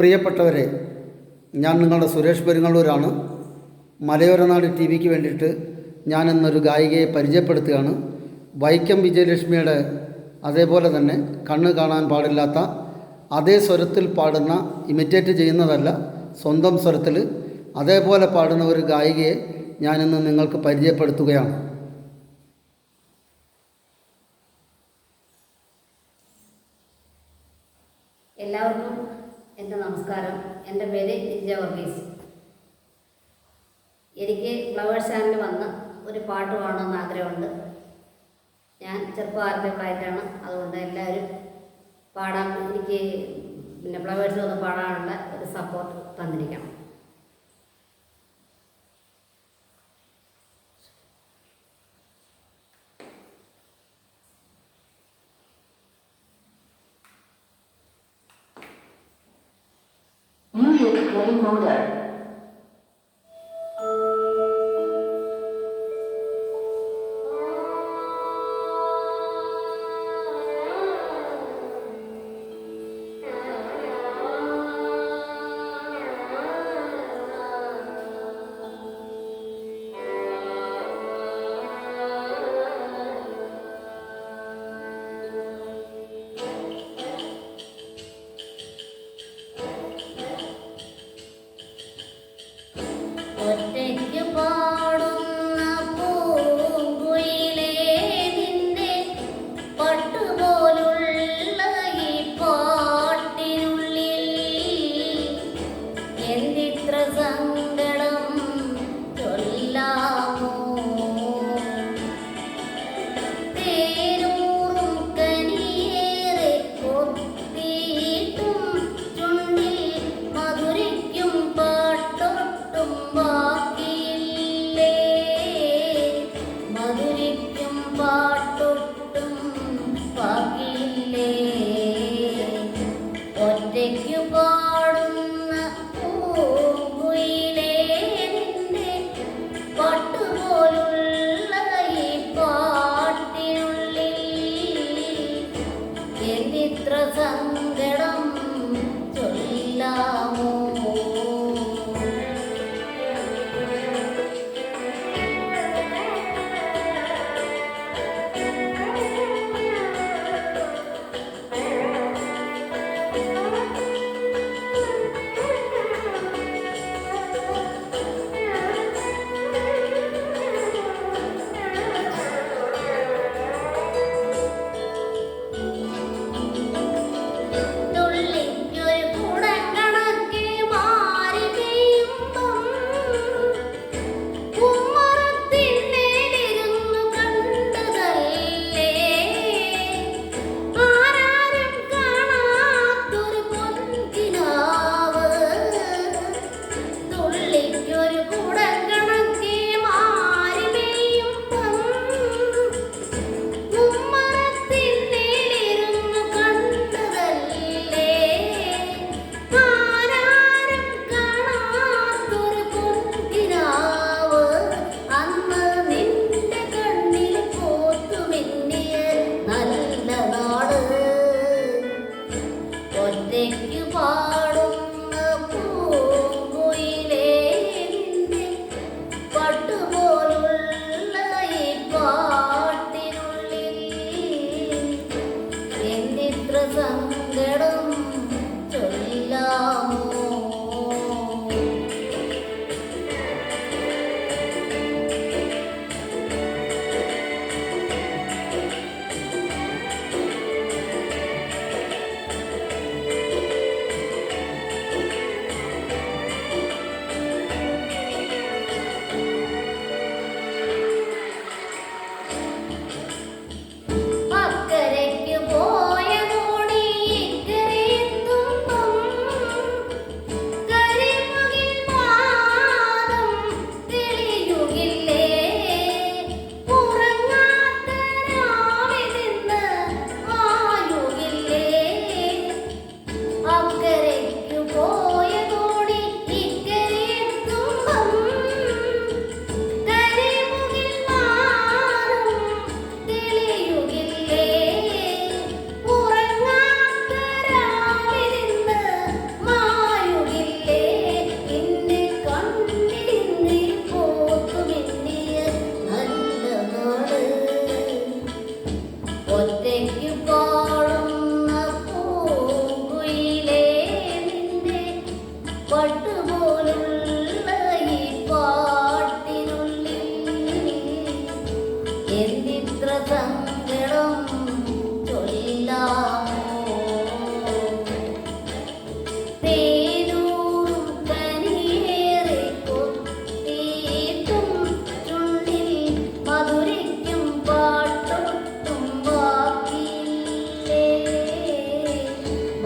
പ്രിയപ്പെട്ടവരെ ഞാൻ നിങ്ങളുടെ സുരേഷ് പെരുങ്ങള്ളൂരാണ്. മലയോരനാട് ടി വിക്ക് വേണ്ടിയിട്ട് ഞാൻ എന്നൊരു ഗായികയെ പരിചയപ്പെടുത്തുകയാണ്. വൈക്കം വിജയലക്ഷ്മിയുടെ അതേപോലെ തന്നെ കണ്ണ് കാണാൻ പാടില്ലാത്ത അതേ സ്വരത്തിൽ പാടുന്ന ഇമിറ്റേറ്റ് ചെയ്യുന്നതല്ല സ്വന്തം സ്വരത്തിൽ അതേപോലെ പാടുന്ന ഒരു ഗായികയെ ഞാനിന്ന് നിങ്ങൾക്ക് പരിചയപ്പെടുത്തുകയാണ്. എല്ലാവർക്കും എന്റെ നമസ്കാരം. എന്റെ പേര് ഇജ വർഗീസ്. എനിക്ക് ഫ്ലവേഴ്സ് ചാനലിൽ വന്ന് ഒരു പാട്ട് പാടണമെന്ന് ആഗ്രഹമുണ്ട്. ഞാൻ ചെറുപ്പകാലത്തേക്കായിട്ടാണ് അതുകൊണ്ട് എല്ലാവരും പാടാൻ എനിക്ക് പിന്നെ ഫ്ലവേഴ്സ് വന്ന് പാടാനുള്ള ഒരു സപ്പോർട്ട് തന്നിരിക്കണം. flame loader.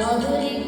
নদরে